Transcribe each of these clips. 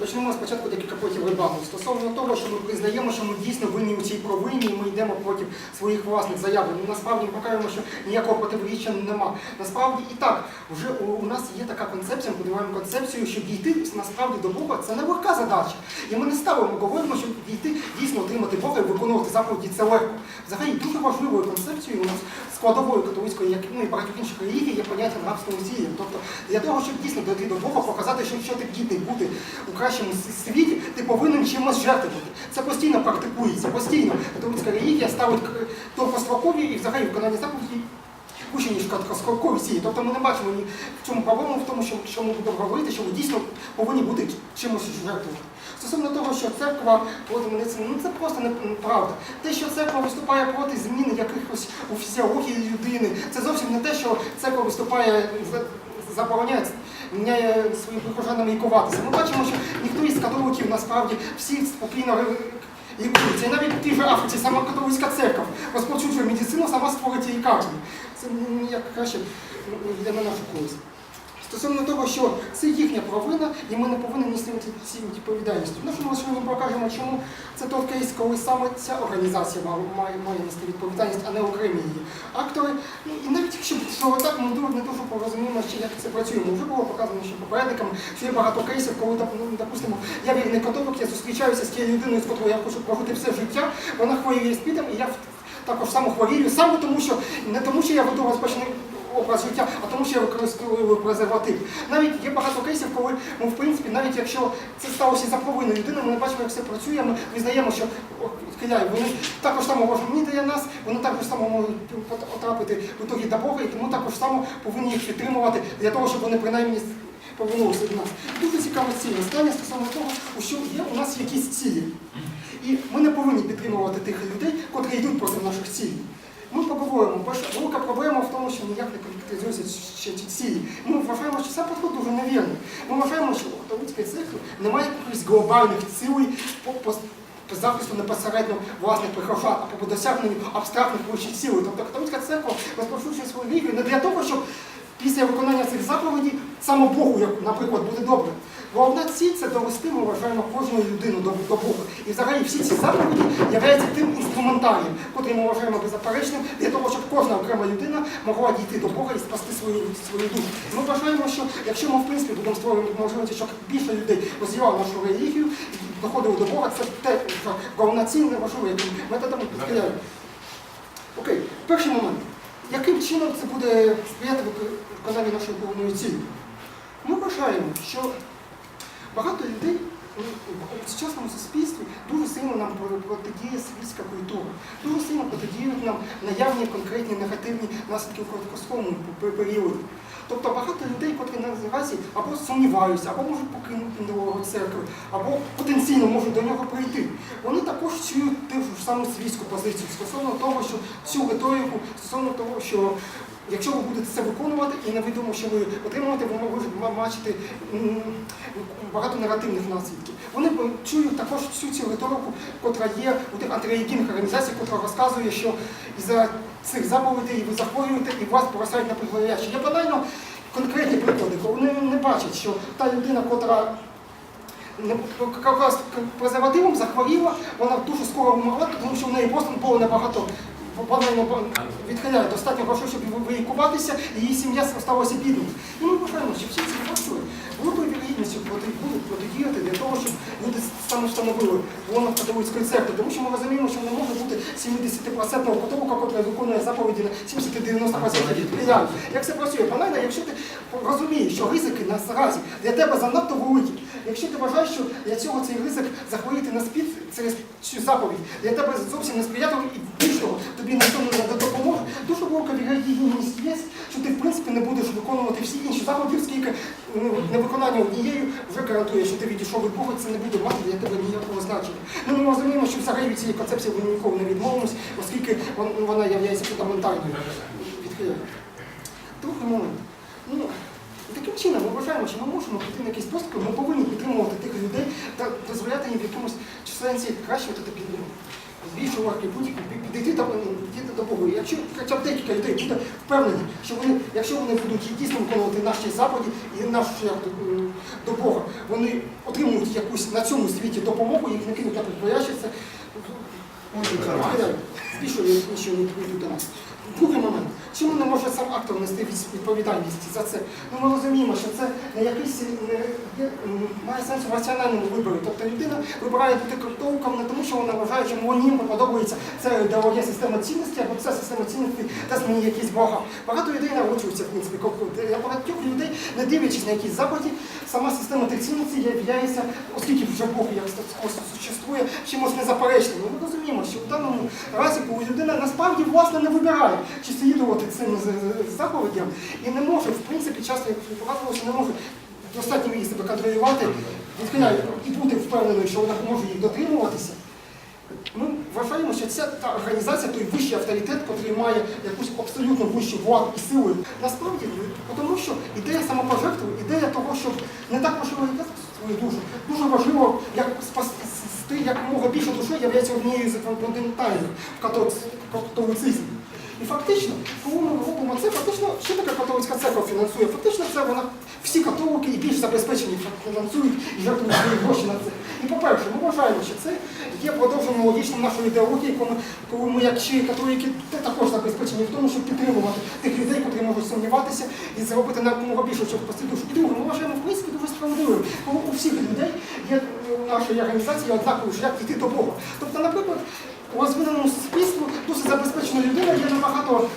Почнемо спочатку декілька потім рибалку. Стосовно того, що ми признаємо, що ми дійсно винні у цій провині, і ми йдемо проти своїх власних заяв. Ну, насправді ми покажемо, що ніякого протиріччя нема. Насправді і так, вже у, у нас є така концепція, ми подиваємо концепцію, що дійти насправді до Бога це не легка задача. І ми не ставимо, говоримо, що дійти дійсно отримати Бога і виконувати заповіді це легко. Взагалі дуже важливою концепцією у нас складовою католицької, як ну і багатьох інших релігій, є поняття нравственного сілля. Тобто для того, щоб дійсно дойти до Бога, показати, що якщо ти гідний бути у кращому світі, ти повинен чимось жертвувати. Це постійно практикується, постійно. Католицька релігія ставить довгострокові і взагалі виконання заповідей вище, ніж сії. Тобто ми не бачимо ні в чому проблему в тому, що, що ми будемо говорити, що ви дійсно повинні бути чимось жертвувати. Стосовно того, що церква проти медицини, ну це просто неправда. Те, що церква виступає проти зміни якихось у фізіології людини, це зовсім не те, що церква виступає за- забороняє, своїм прихожанам лікуватися. Ми бачимо, що ніхто із католиків насправді всі спокійно лікуються. І навіть в тій же Африці сама католицька церква розповсюджує медицину, сама створить ці лікарні. Це ніяк краще м, йде на нашу користь. Стосовно того, що це їхня провина, і ми не повинні нести ці відповідальності. Ну, що ми покажемо, чому це той кейс, коли саме ця організація має, має, нести відповідальність, а не окремі її актори. Ну, і навіть якщо що так, ми не дуже порозуміємо, як це працює. Вже було показано, що попередниками, що є багато кейсів, коли, ну, допустимо, я вірний католик, я зустрічаюся з тією людиною, з котрою я хочу прожити все життя, вона хворіє спідом, і я в- також само хворію, саме тому, що не тому, що я веду розпочний образ життя, а тому, що я використовую презерватив. Навіть є багато кейсів, коли ми, в принципі, навіть якщо це сталося за провиною людини, ми не бачимо, як все працює, ми визнаємо, що о, вони також само важливі для нас, вони також само можуть потрапити в ітогі до Бога, і тому також само повинні їх підтримувати для того, щоб вони принаймні повернулися до нас. Дуже цікаве цілі. Останнє стосовно того, що є у нас якісь цілі. І ми не повинні підтримувати тих людей, котрі йдуть проти наших цілей. Ми поговоримо, перша велика проблема в тому, що ніяк не конкретизуються ще ці цілі. Ми вважаємо, що це підход дуже невірний. Ми вважаємо, що у католицької церкви немає якихось глобальних цілей по, по, по захисту непосередньо власних прихожан, а по досягненню абстрактних вищих цілей. Тобто католицька церква розпрошує свою релігію не для того, щоб після виконання цих заповідей саме Богу, як, наприклад, буде добре. Головна ціль це довести, ми вважаємо, кожну людину до, до Бога. І взагалі всі ці заповіді являються тим інструментарієм, котрий ми вважаємо беззаперечним, для того, щоб кожна окрема людина могла дійти до Бога і спасти свою, свою душу. Ми вважаємо, що якщо ми в принципі будемо створювати можливості, щоб більше людей розвивало нашу релігію, і доходили до Бога, це те, що головна ціль не важливо, яким методами підкидаємо. Окей, перший момент. Яким чином це буде сприяти виконанню нашої головної цілі? Ми вважаємо, що багато людей у сучасному суспільстві дуже сильно нам протидіє світська культура, дуже сильно протидіють нам наявні конкретні негативні наслідки в короткостровому пе- періоді. Тобто багато людей, котрі наразі або сумніваються, або можуть покинути нового церкви, або потенційно можуть до нього прийти. Вони також чують ту ж саму світську позицію стосовно того, що цю риторику, стосовно того, що якщо ви будете це виконувати і невідомо, що ви отримуєте, ви можете бачити багато негативних наслідків. Вони чують також всю цю риторику, котра є у тих антирелігійних організацій, котра розказує, що із-за цих заповідей ви захворюєте і вас повертають на призволяще. Є банально конкретні приклади, вони не бачать, що та людина, котра презервативом захворіла, вона дуже скоро вмерла, тому що в неї просто було небагато банально ба- відхиляє достатньо грошей, щоб вилікуватися, і її сім'я сталася бідною. І ми вважаємо, що всі ці фактори великою вірогідністю протидіяти для того, щоб люди саме встановили воно католицької церкви, тому що ми розуміємо, що не може бути 70% католика, який виконує заповіді на 70-90% християн. Як це працює? Банально, якщо ти розумієш, що ризики наразі для тебе занадто великі, якщо ти вважаєш, що для цього цей ризик захворіти на спід через цю заповідь, для тебе зовсім не сприятливий і більш того, тобі ніхто не допоможе, дуже велика вірогідність є, що ти в принципі не будеш виконувати всі інші заходи, оскільки ну, невиконання однією вже гарантує, що ти відійшов від Бога, це не буде мати для тебе ніякого значення. Ну, ми розуміємо, що взагалі від цієї концепції ми ніколи не відмовимося, оскільки вона є фундаментальною. Другий момент. Ну, таким чином ми вважаємо, що ми можемо піти на якісь поступи, ми повинні підтримувати тих людей та дозволяти їм в якомусь сенсі краще от під збільшувати будь підійти до, діти до Бога. Якщо хоча б декілька людей буде впевнені, що вони, якщо вони будуть дійсно виконувати наші заповіді і наш шлях до, до Бога, вони отримують якусь на цьому світі допомогу, їх не кинуть на підбоящиться. Збільшує, що не прийдуть до нас. Другий момент. Чому не може сам актор нести відповідальність за це? Ну ми розуміємо, що це не якийсь не, має сенс у раціональному виборі. Тобто людина вибирає бути криптовиком не тому, що вона вважає, що їм подобається ця ідеологія система цінностей, або ця система цінностей дасть мені якісь блага. Багато людей народжуються, в принципі, ковком. Я багатьох людей, не дивлячись на якісь заходи, сама система тих цінностей являється, оскільки вже Бог як существує, чимось незаперечним. Ну, Ми розуміємо, що в даному разі, коли людина насправді власне не вибирає, чи слідувати цим заповідям, і не може, в принципі, часто як показувалося, не може в достатній мірі себе контролювати, відхиляє і бути впевненою, що вона може їх дотримуватися. Ми вважаємо, що це та організація, той вищий авторитет, який має якусь абсолютно вищу владу і силу. Насправді, ну, тому що ідея самопожертви, ідея того, щоб не так важливо яка свою душу, дуже важливо, як спасти якомога більше душі являється однією з фундаментальних в католицизмі. І фактично, коли ми робимо це, фактично, що таке католицька церква фінансує? Фактично це вона всі католики і більш забезпечені фінансують і жертвують свої гроші на це. І по-перше, ми вважаємо, що це є продовженням логічним нашої ідеології, коли коли ми як щирі католики, також забезпечені в тому, щоб підтримувати тих людей, які можуть сумніватися і зробити намного більше, щоб спасти душу. І друге, ми вважаємо в принципі дуже справедливим, коли у всіх людей є е, у нашої організації однаковий шлях йти до Бога. Тобто, наприклад, у розвиненому суспільстві досить забезпечена людина є набагато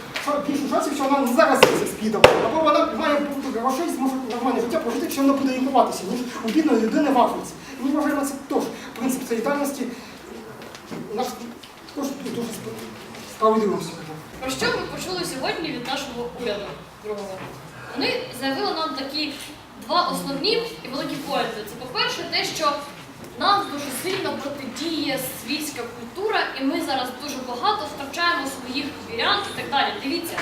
більше шансів, що вона зараз спідом, або вона має бути грошей, зможе нормальне життя прожити, якщо вона буде лікуватися, ніж у бідної людини в Африці. І ми вважаємо це теж принцип солідарності наш також дуже сп- справедливим. скажімо. Про що ми почули сьогодні від нашого уряду другого? Вони заявили нам такі два основні і великі поінти. Це, по-перше, те, що нам дуже сильно протидіє світська культура, і ми зараз дуже багато втрачаємо своїх вірян і так далі. Дивіться,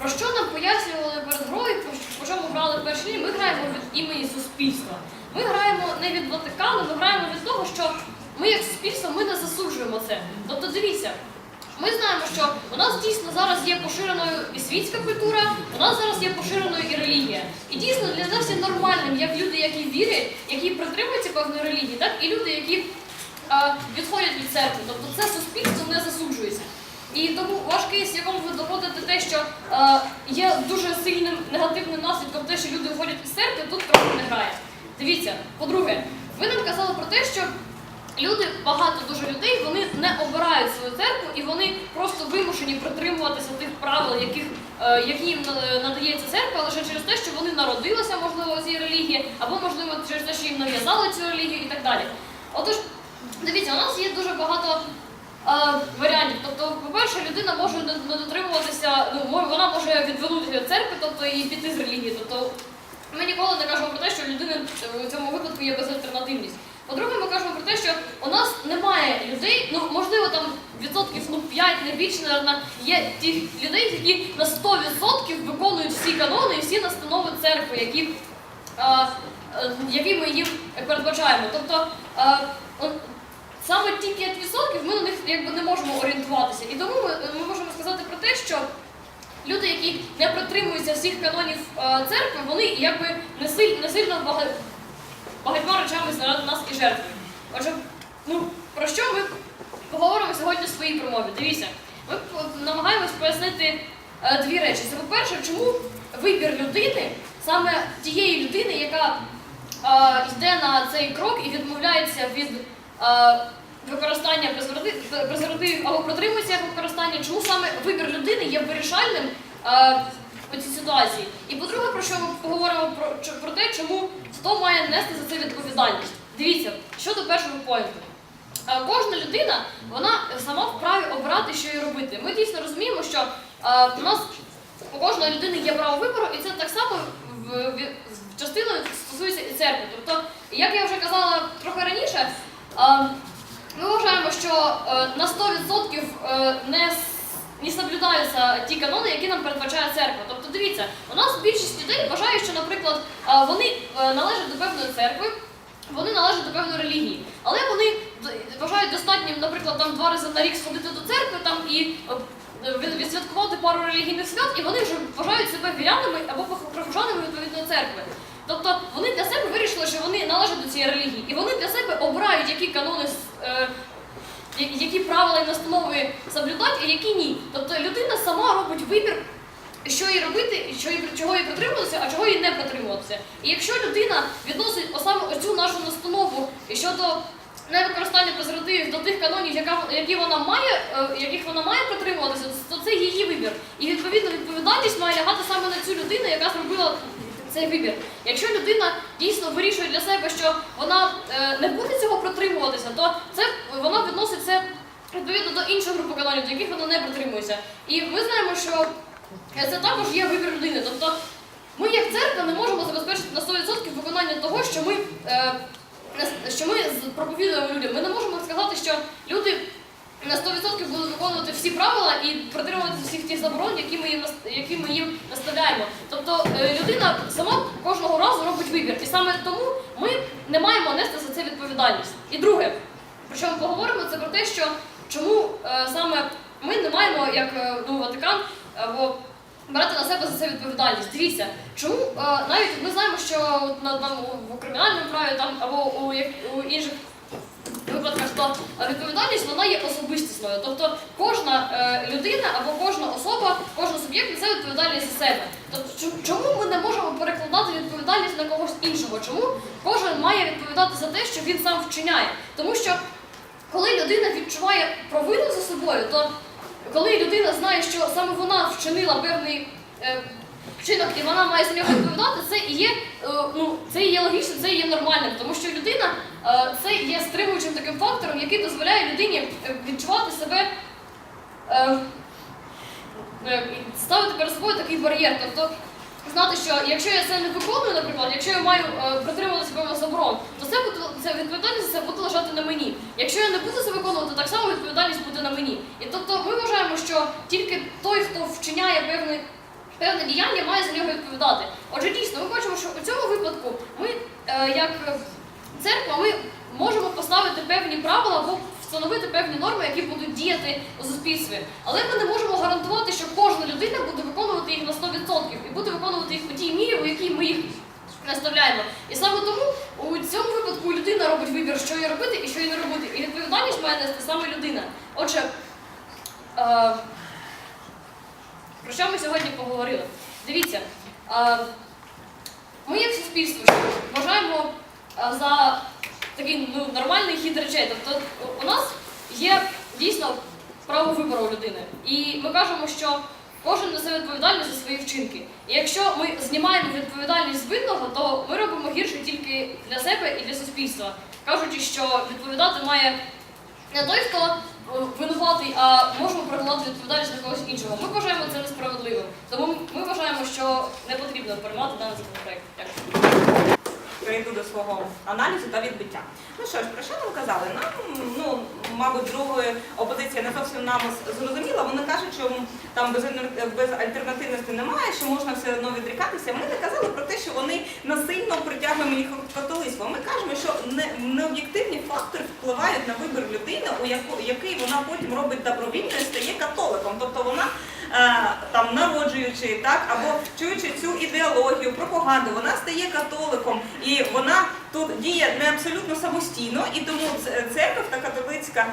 про що нам пояснювали перед грою, про що- ми грали перші ми граємо від імені суспільства. Ми граємо не від Ватикану, ми граємо від того, що ми як суспільство ми не засуджуємо це. Тобто дивіться, ми знаємо, що у нас дійсно зараз є поширеною і світська культура, у нас зараз є поширеною і релігія. І дійсно для нас є нормальним, як люди, які вірять, які притримуються певної релігії, так і люди, які е, відходять від церкви. Тобто це суспільство не засуджується. І тому ваш кейс, якому ви доводите те, що е, є дуже сильним негативним наслідком те, що люди виходять із церкви, тут трохи не грає. Дивіться, по-друге, ви нам казали про те, що люди, багато дуже людей, вони не обирають свою церкву і вони просто вимушені притримуватися тих правил, яких, е, які їм надається церква, лише через те, що вони народилися, можливо, в цій релігії, або можливо через те, що їм нав'язали цю релігію і так далі. Отож, дивіться, у нас є дуже багато. е, Варіантів, тобто, по-перше, людина може не дотримуватися, ну вона може відвернутися від церкви, тобто і піти з релігії. Тобто ми ніколи не кажемо про те, що людина в цьому випадку є безальтернативність. По-друге, ми кажемо про те, що у нас немає людей, ну можливо там відсотків ну 5, не більше, наверное, є тих людей, які на 100% виконують всі канони і всі настанови церкви, які, е, е, які ми їм передбачаємо. Тобто он- саме ті 5% ми на них якби не можемо орієнтуватися. І тому ми, ми можемо сказати про те, що люди, які не притримуються всіх канонів церкви, вони якби не сильно, не сильно багатьма речами заради нас і жертвують. Отже, ну про що ми поговоримо сьогодні в своїй промові? Дивіться, ми намагаємось пояснити е, дві речі. Це по-перше, чому вибір людини, саме тієї людини, яка е, йде на цей крок і відмовляється від е, використання презерватив- презервативів або протримується їх використання, чому саме вибір людини є вирішальним е, у цій ситуації. І по-друге, про що ми поговоримо про, про те, чому хто має нести за це відповідальність. Дивіться, щодо першого поінту. Е, Кожна людина вона сама вправі обирати, що їй робити. Ми дійсно розуміємо, що е, у нас у кожної людини є право вибору, і це так само в, в, частиною стосується і церкви. Тобто, як я вже казала трохи раніше, е, ми вважаємо, що е, на 100% е, не, не соблюдаються ті канони, які нам передбачає церква. Тобто, дивіться, у нас більшість людей вважає, що, наприклад, вони е, належать до певної церкви, вони належать до певної релігії, але вони вважають достатнім, наприклад, там два рази на рік сходити до церкви там і е, відсвяткувати пару релігійних свят, і вони вже вважають себе вірянами або прихожанами відповідної церкви. Тобто вони для себе вирішили, що вони належать до цієї релігії, і вони для себе обирають, які канони е, які правила і настанови соблюдати, а які ні. Тобто людина сама робить вибір, що їй робити, що їй, чого їй притримуватися, а чого їй не притримуватися. І якщо людина відносить саме оцю нашу настанову щодо невикористання презервативів до тих канонів, яка, які вона має, е, яких вона має притримуватися, то це її вибір. І відповідно відповідальність має лягати саме на цю людину, яка зробила цей вибір. Якщо людина дійсно вирішує для себе, що вона е, не буде цього притримуватися, то це вона відносить це відповідно до інших груп канонів, до яких вона не притримується. І ми знаємо, що е, це також є вибір людини. Тобто ми, як церква, не можемо забезпечити на 100% виконання того, що ми, е, що ми проповідуємо людям. Ми не можемо сказати, що люди на 100% будуть виконувати всі правила і притримуватися всіх тих заборон, які ми їм які ми їм наставляємо. Тобто е, людина сама кожного разу робить вибір, і саме тому ми не маємо нести за це відповідальність. І друге, про що ми поговоримо, це про те, що чому е, саме ми не маємо, як е, ну, Ватикан, або брати на себе за це відповідальність. Дивіться, чому навіть ми знаємо, що на там у- кримінальному праві там або у, як, у інших випадках, то е, відповідальність вона є особистісною. Тобто кожна е, людина або кожна особа, кожен суб'єкт несе відповідальність за себе. Тобто, чому ми не можемо перекладати відповідальність на когось іншого? Чому кожен має відповідати за те, що він сам вчиняє? Тому що коли людина відчуває провину за собою, то коли людина знає, що саме вона вчинила певний е, вчинок і вона має за нього відповідати, це і є, е, ну, це і є логічно, це і є нормальним, тому що людина це є стримуючим таким фактором, який дозволяє людині е, відчувати себе. Е, е, ставити перед собою такий бар'єр. Тобто знати, що якщо я це не виконую, наприклад, якщо я маю е, притримуватися певних заборон, то це буде відповідальність це буде лежати на мені. Якщо я не буду це виконувати, то так само відповідальність буде на мені. І тобто ми вважаємо, що тільки той, хто вчиняє певний. Певне діяння має за нього відповідати. Отже, дійсно, ми бачимо, що у цьому випадку ми, е, як церква, ми можемо поставити певні правила або встановити певні норми, які будуть діяти у суспільстві. Але ми не можемо гарантувати, що кожна людина буде виконувати їх на 100% і буде виконувати їх у тій мірі, у якій ми їх наставляємо. І саме тому у цьому випадку людина робить вибір, що їй робити і що їй не робити. І відповідальність має нести саме людина. Отже, е, про що ми сьогодні поговорили? Дивіться, е, ми як суспільство вважаємо е, за такий ну, нормальний хід речей. Тобто у нас є дійсно право вибору людини. І ми кажемо, що кожен несе відповідальність за свої вчинки. І якщо ми знімаємо відповідальність з винного, то ми робимо гірше тільки для себе і для суспільства, кажучи, що відповідати має не той, хто е, винуватий, а можемо перекладати відповідальність на когось іншого. Ми вважаємо це несправедливим. Тому ми вважаємо, що не потрібно приймати даний законопроект. Дякую. Перейду до свого аналізу та відбиття. Ну що ж, про що нам казали? Нам, ну, мабуть, другої опозиція не зовсім нам зрозуміла. Вони кажуть, що там без, альтер- альтернативності немає, що можна все одно відрікатися. Ми не казали про те, що вони насильно притягуємо їх в католицтво. Ми кажемо, що не, необ'єктивні фактори впливають на вибір людини, у яку, який вона потім робить добровільно і стає католиком. Тобто вона там народжуючи, так або чуючи цю ідеологію, пропаганду, вона стає католиком, і вона тут діє не абсолютно самостійно, і тому церква та католицька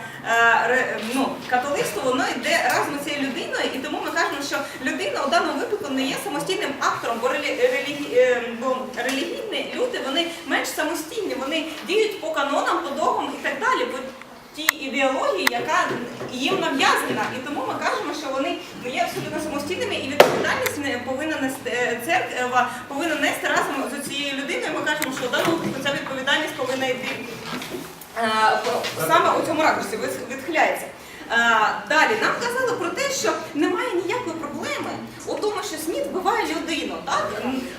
е, ну, католицтво воно йде разом з цією людиною, і тому ми кажемо, що людина у даному випадку не є самостійним актором, бо, е, релігійні люди вони менш самостійні, вони діють по канонам, по догам і так далі. Тій ідеології, яка їм нав'язана, і тому ми кажемо, що вони не є абсолютно самостійними і відповідальність не повинна нести е, церква повинна нести разом з цією людиною. Ми кажемо, що даному ця відповідальність повинна йти е, саме у цьому ракурсі від- відхиляється. Е, Далі нам казали про те, що немає ніякої проблеми у тому, що СНІД вбиває людину. Так?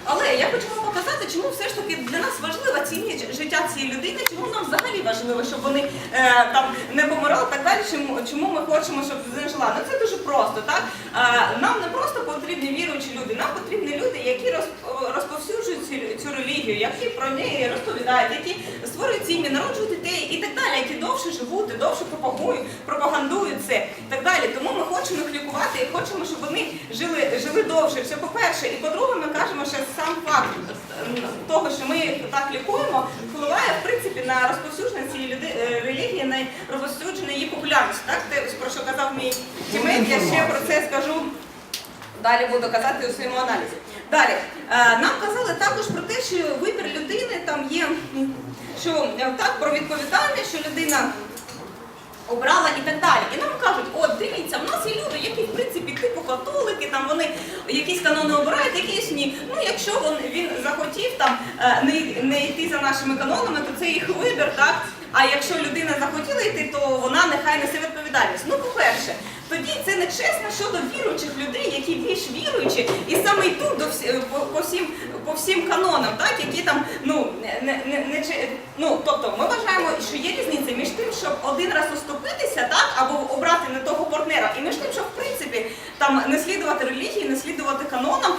Але я хочу вам показати, чому все ж таки для нас важлива цінність життя цієї людини, чому нам взагалі важливо, щоб вони е, там не помирали так далі, чому, чому ми хочемо, щоб людина жила. Ну це дуже просто. Так? Е, нам не просто потрібні віруючі люди, нам потрібні люди, які розп- розповсюджують цю, цю релігію, які про неї розповідають, які створюють сім'ї, народжують дітей і так далі, які довше живуть, довше пропагують, пропагандують це і так далі. Тому ми хочемо їх лікувати і хочемо, щоб вони жили, жили довше. Це по-перше. І по-друге, ми кажемо, що сам факт е, того, що ми так лікуємо, впливає в принципі на розповсюдження цієї люди, е, релігії, на розповсюдження її популярності. Так, те, про що казав мій тімейт, я ще про це скажу. Далі буду казати у своєму аналізі. Далі е, нам казали також про те, що вибір людини там є, що е, так про відповідальність, що людина обрала і так далі. І нам кажуть, от дивіться, в нас є люди, які в принципі типу католики, там вони якісь канони обирають, якісь ні. Ну якщо він, він захотів там е, не, не йти за нашими канонами, то це їх вибір, так? А якщо людина захотіла йти, то вона нехай несе відповідальність. Ну, по-перше, тоді це не чесно щодо віруючих людей, які більш віруючі, і саме йдуть до всі, по, по всім по всім канонам, так які там ну не, не, не ну тобто ми вважаємо, що є різниця між тим, щоб один раз уступитися, так або обрати не того партнера, і між тим, щоб в принципі там не слідувати релігії, не слідувати канонам,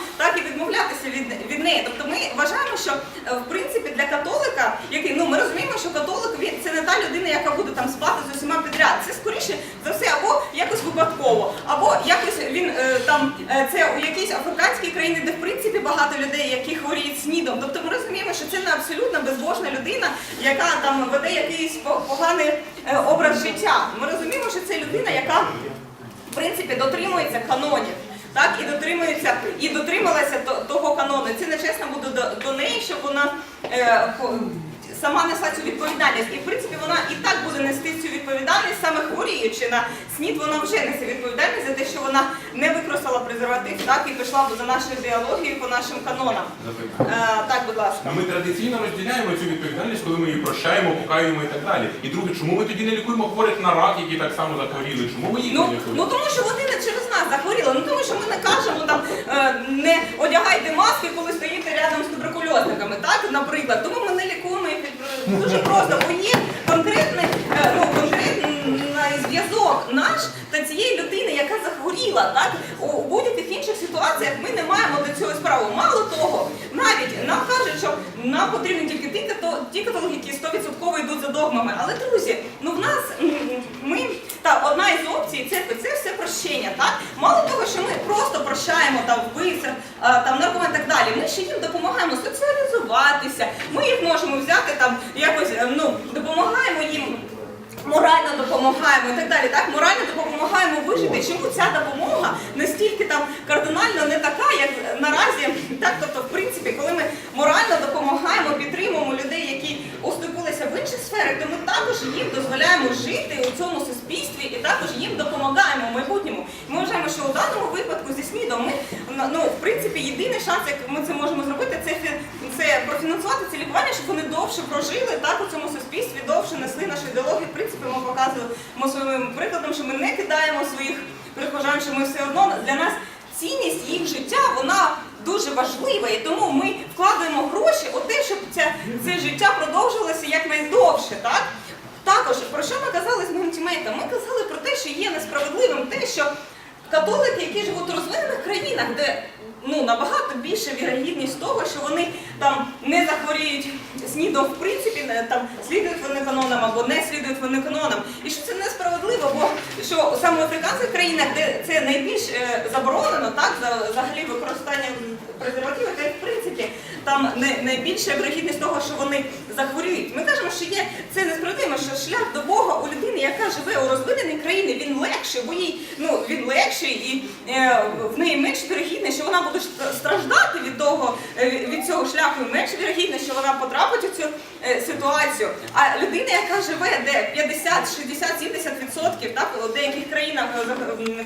відмовлятися від, від неї. Тобто ми вважаємо, що е, в принципі для католика, який ну ми розуміємо, що католик він це не та людина, яка буде там спати з усіма підряд. Це скоріше за все, або якось випадково, або якось він е, там е, це у якійсь африканській країні, де в принципі багато людей, які хворіють снідом. Тобто ми розуміємо, що це не абсолютно безбожна людина, яка там веде якийсь по- поганий образ життя. Ми розуміємо, що це людина, яка в принципі дотримується канонів. Так, і дотримується, і дотрималася того канону. Це нечесно буде до, неї, щоб вона е, сама несла цю відповідальність. І в принципі вона і так буде нести цю відповідальність, саме хворіючи на СНІД, вона вже несе відповідальність за те, що вона не використала презерватив, так і пішла за нашою ідеологією по нашим канонам. Е, так, будь ласка. А ми традиційно розділяємо цю відповідальність, коли ми її прощаємо, покаюємо і так далі. І друге, чому ми тоді не лікуємо хворих на рак, які так само захворіли? Чому ми їх не Ну, лікуємо? ну тому що вони не через нас захворіли. Ну тому що ми не кажемо там е, не одягайте маски, коли стоїте рядом з туберкульозниками, так, наприклад. Тому ми не лікуємо їх від- дуже просто, бо є конкретний, е, ну, зв'язок наш та цієї людини, яка захворіла, так у, будь-яких інших ситуаціях ми не маємо до цього справи. Мало того, навіть нам кажуть, що нам потрібні тільки ті, като- ті католики, які 100% йдуть за догмами. Але друзі, ну в нас ми та одна із опцій це, це все прощення. Так мало того, що ми просто прощаємо там вбивців, там наркоман так далі. Ми ще їм допомагаємо соціалізуватися. Ми їх можемо взяти там якось е, ну допомагаємо. Морально допомагаємо і так далі. Так, морально допомагаємо вижити. Чому ця допомога настільки там кардинально не така, як наразі? Так, тобто, в принципі, коли ми морально допомагаємо, підтримуємо людей, які уступилися в інших сферах, то ми також їм дозволяємо жити у цьому суспільстві і також їм допомагаємо в майбутньому. Ми вважаємо, що у даному випадку зі СНІДом ми ну в принципі єдиний шанс, як ми це можемо зробити, це це профінансувати це лікування, щоб вони довше прожили так у цьому суспільстві, довше несли нашу ідеологію. В принципі, ми показуємо своїм прикладом, що ми не кидаємо своїх прихожан, що ми все одно для нас цінність їх життя вона дуже важлива, і тому ми вкладаємо гроші у те, щоб це, це життя продовжувалося якнайдовше. Так? Також про що ми казали з моїм? Ми казали про те, що є несправедливим те, що католики, які живуть у розвинених країнах, де ну набагато більше вірогідність того, що вони там не захворіють снідом, в принципі, не там слідують вони канонам або не слідують вони канонам. І що це несправедливо, бо що саме в африканських країнах, де це найбільш е, заборонено, так за взагалі використання презервативів, де в принципі там не найбільша вірогідність того, що вони захворюють. Ми кажемо, що є це несправедливо, що шлях до Бога у людини, яка живе у розвиненій країні, він легший, бо їй ну він легший і е, в неї менш вірогідність, що вона буде страждати від того е, від цього шляху, і менш вірогідність, що вона потрапить у цю е, ситуацію. А людина, яка живе, де 50, 60, 70 відсотків, так у деяких країнах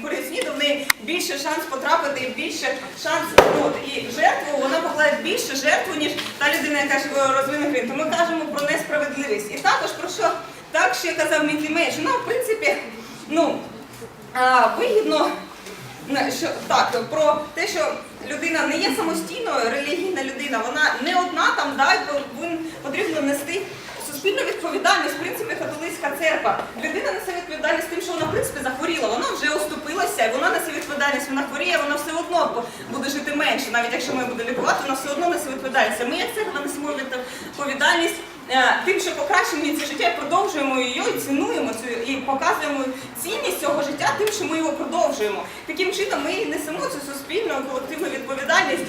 хворіють снідом, в неї більше шанс потрапити, і більше шанс ну, от, і жертву, вона покладає більше жертву, ніж та людина, яка живе у розвинених. То ми кажемо про несправедливість. І також про що так ще казав Мітлімей, що нам, в принципі, ну вигідно. Що так про те, що людина не є самостійною релігійна людина, вона не одна там да, потрібно нести суспільну відповідальність. В принципі, католицька церква. Людина несе відповідальність тим, що вона в принципі захворіла. Вона вже оступилася, і вона несе відповідальність. Вона хворіє, вона все одно буде жити менше. Навіть якщо ми будемо лікувати, вона все одно несе відповідальність. Ми як церква несемо відповідальність. е, Тим, що покращимо їй це життя, продовжуємо її і цінуємо цю і показуємо цінність цього життя тим, що ми його продовжуємо. Таким чином ми несемо цю суспільну колективну відповідальність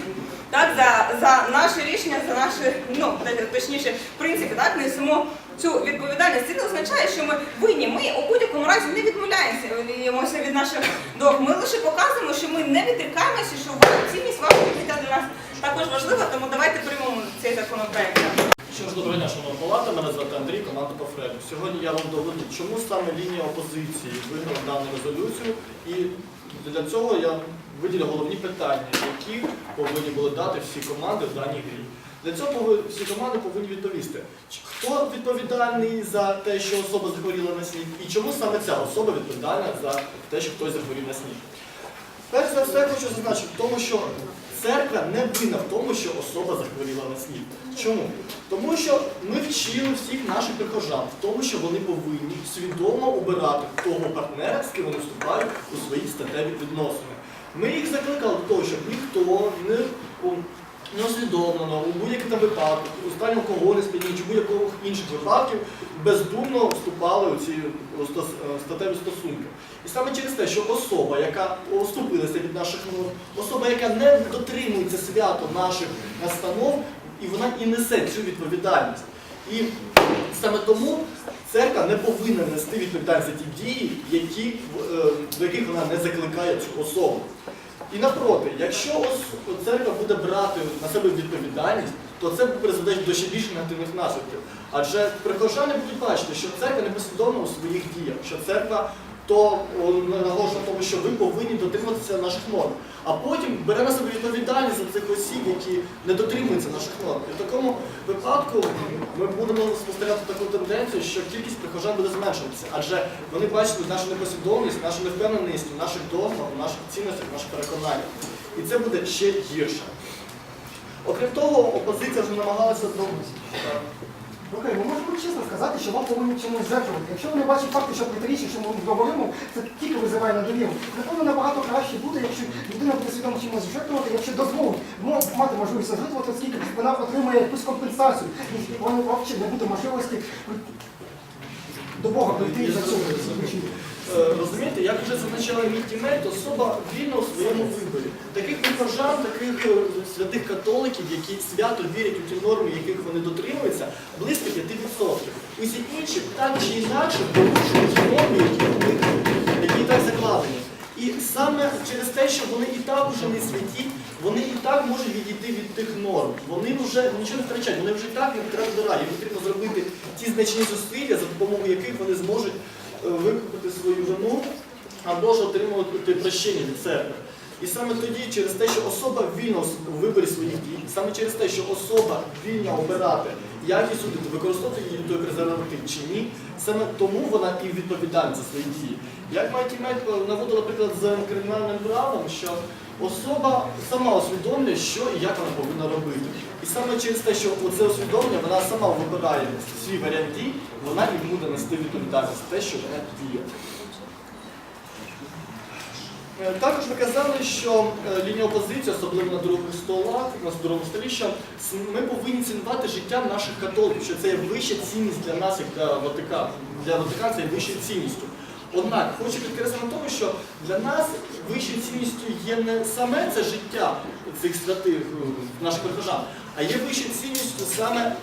так, за, за наше рішення, за наші, ну точніше, принципи, так, несемо цю відповідальність. Це не означає, що ми винні. Ми у будь-якому разі не відмовляємося від наших дорог. Ми лише показуємо, що ми не відрікаємося, що цінність вашого життя для нас також важлива, тому давайте приймемо цей законопроект. Що ж, доброго дня, шановна палата, мене звати Андрій, команда по Фреду. Сьогодні я вам доведу, чому саме лінія опозиції виграла дану резолюцію, і для цього я виділю головні питання, які повинні були дати всі команди в даній грі. Для цього всі команди повинні відповісти, хто відповідальний за те, що особа захворіла на сніг, і чому саме ця особа відповідальна за те, що хтось захворів на сніг. Перш за все, хочу зазначити в тому, що церква не винна в тому, що особа захворіла на снід. Чому? Тому що ми вчили всіх наших прихожан в тому, що вони повинні свідомо обирати того партнера, з ким вони вступають у свої статеві відносини. Ми їх закликали до того, щоб ніхто не, у- не усвідомлено у будь-яких випадках, у стані алкоголю, чи будь-яких інших випадків бездумно вступали у ці е, статеві стосунки. І саме через те, що особа, яка оступилася від наших норм, особа, яка не дотримується свято наших настанов, і вона і несе цю відповідальність. І саме тому церква не повинна нести відповідальність за ті дії, які, е, до яких вона не закликає цю особу. І напроти, якщо ос- церква буде брати на себе відповідальність, то це призведе до ще більш негативних наслідків. Адже прихожани будуть бачити, що церква не послідовна у своїх діях, що церква то наголошує на тому, що ви повинні дотримуватися наших норм. А потім бере на себе відповідальність за цих осіб, які не дотримуються наших норм. І в такому випадку ми будемо спостерігати таку тенденцію, що кількість прихожан буде зменшуватися, адже вони бачать нашу непослідовність, нашу невпевненість наших догмах, наших цінностях, наших переконаннях. І це буде ще гірше. Окрім того, опозиція вже намагалася до. Окей, ми можемо чесно сказати, що вам повинні чимось жертвувати. Якщо ви не бачите факту, що протиріччя, що ми говоримо, це тільки визиває недовіру. Напевно, набагато краще буде, якщо людина буде свідомо чимось жертвувати, якщо дозволить мати можливість жертвувати, оскільки вона отримає якусь компенсацію. І вона взагалі не буде можливості до Бога прийти і за цього. Е, Розумієте, як вже зазначала мій тімейт, особа вільна у своєму виборі. Таких прихожан, таких е, святих католиків, які свято вірять у ті норми, яких вони дотримуються, близько 5%. Усі інші так чи інакше порушують норми, які, так закладені. І саме через те, що вони і так уже не святі, вони і так можуть відійти від тих норм. Вони вже нічого не втрачають, вони вже і так не треба до. Їм потрібно зробити ті значні зусилля, за допомогою яких вони зможуть викупити свою вину або ж отримувати прощення від церкви. І саме тоді, через те, що особа вільна у виборі своїх дій, саме через те, що особа вільна обирати, як її судити, використовувати її той презерватив чи ні, саме тому вона і відповідальна за свої дії. Як Майті Мед наводила приклад з кримінальним правом, що особа сама усвідомлює, що і як вона повинна робити. І саме через те, що це усвідомлення, вона сама вибирає свій варіант дій, вона і буде нести відповідальність за те, що вона діє. Е, Також ви казали, що е, лінія опозиції, особливо на других столах, на другому столі, що ми повинні цінувати життя наших католиків, що це є вища цінність для нас, як для Ватикану. Для Ватикану це є вищою цінністю. Однак хочу підкреслити на тому, що для нас вищою цінністю є не саме це життя цих е, наших прихожан, а є вищою цінністю саме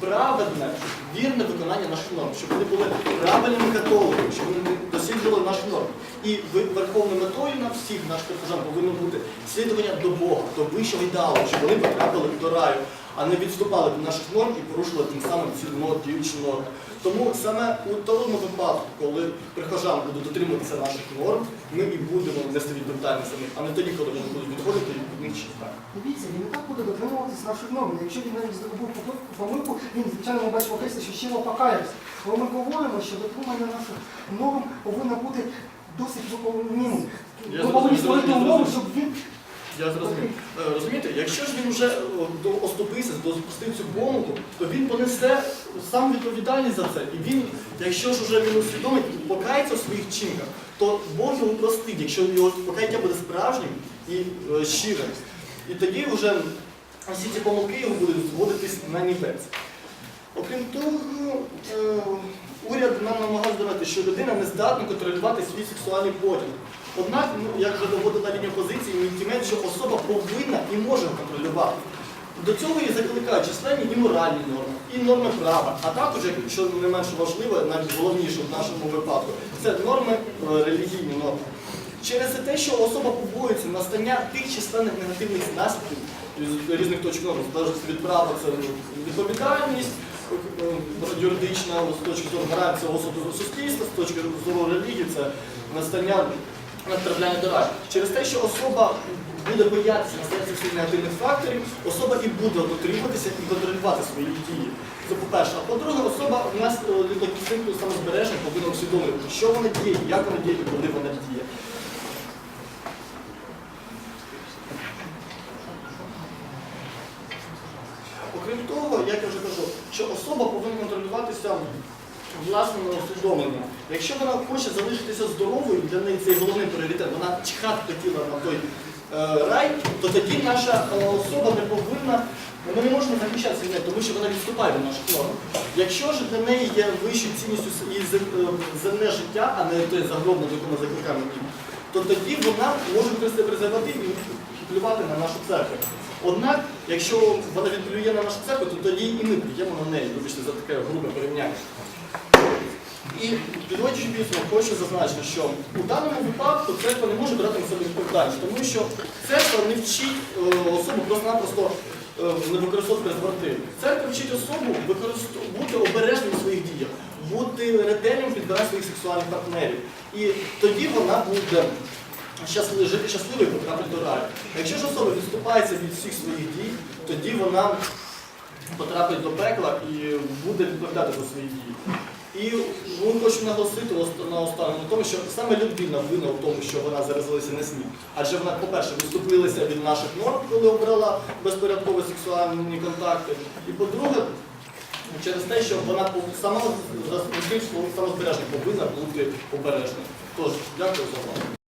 праведне, вірне виконання наших норм, щоб вони були правильними католиками, щоб вони досліджували наші норми. І верховною метою на всіх наших прихожан повинно бути слідування до Бога, до вищого ідеалу, щоб вони потрапили до раю, а не відступали від наших норм і порушували тим самим ці діючі норми. Тому саме у тому випадку, коли прихожан будуть дотримуватися наших норм, ми і будемо нести відповідальність за них, а не тоді, коли вони будуть відходити від них чи так. Дивіться, він і так буде дотримуватися наших норм. Якщо він навіть попи- помилку, він, звичайно, бачимо Христа, що щиро покаявся. Але ми говоримо, що дотримання наших норм повинно бути досить виконаним. Я Ми повинні створити умови, щоб він Я зрозумів. Е, Розумієте, якщо ж він вже е, оступився, допустив цю помилку, то він понесе сам відповідальність за це. І він, якщо ж вже він усвідомить, покається у своїх чинках, то Бог його простить, якщо його покаяття буде справжнім і е, щирим. І тоді вже всі ці помилки його будуть зводитись на нівець. Окрім того, уряд нам намагався сказати, що людина не здатна контролювати свій сексуальний потяг. Однак, ну, як вже доводила лінія позиції, менше, що особа повинна і може контролювати. До цього і закликають численні і моральні норми, і норми права, а також, що не менш важливо, навіть головніше в нашому випадку, це норми е, релігійні норми. Через те, що особа побоюється настання тих численних негативних наслідків різних точок зору, залежить від права, це відповідальність е, юридична, з точки зору гарантії суспільства, з точки зору релігії, це настання натрапляння до раю. Через те, що особа буде боятися наслідків всіх негативних факторів, особа і буде дотримуватися і контролювати свої дії. Це по-перше. А по-друге, особа у нас від інстинкту самозбереження повинна усвідомлювати, що вона діє, як вона діє і коли вона діє. Окрім того, як я вже кажу, що особа повинна контролюватися власним усвідомленням. Якщо вона хоче залишитися здоровою, для неї це головний пріоритет, вона чхати хотіла на той е, рай, то тоді наша е, особа не повинна, ми не можемо захищатися від неї, тому що вона відступає від наших норм. Якщо ж для неї є вищою цінністю і е, земне життя, а не той загробне, до якого закликаємо, то тоді вона може використати презерватив і плювати на нашу церкву. Однак, якщо вона відплює на нашу церкву, то тоді і ми плюємо на неї, вибачте за таке грубе порівняння. І підводячи підсумок, хочу зазначити, що у даному випадку церква не може брати на себе відповідальність, тому що церква не вчить е, особу просто-напросто е, не використовувати презерватив. Церква вчить особу бути обережним у своїх діях, бути ретельним в підбиранні своїх сексуальних партнерів. І тоді вона буде щасливо, жити щасливо і потрапити до раю. Якщо ж особа відступається від всіх своїх дій, тоді вона потрапить до пекла і буде відповідати за свої дії. І ми хочемо наголосити на на тому, що саме Людмила винна в тому, що вона заразилася на СНІД. Адже вона, по-перше, відступилася від наших норм, коли обрала безпорядкові сексуальні контакти. І по-друге, через те, що вона сама за повинна бути обережною. Тож, дякую за увагу.